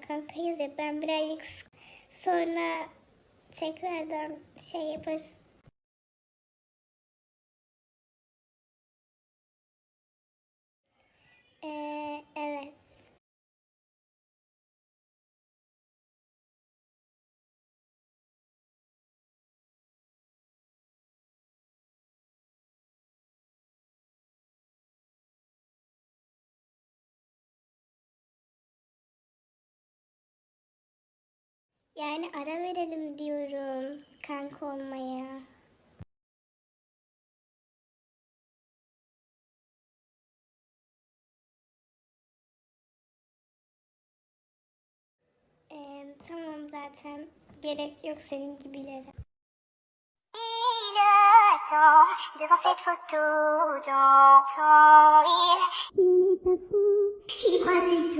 kankayız ya ben birazcık sonra tekrardan şey yaparız. Yani ara verelim diyorum kanka olmaya. Ee, tamam zaten. Gerek yok senin gibilere. Et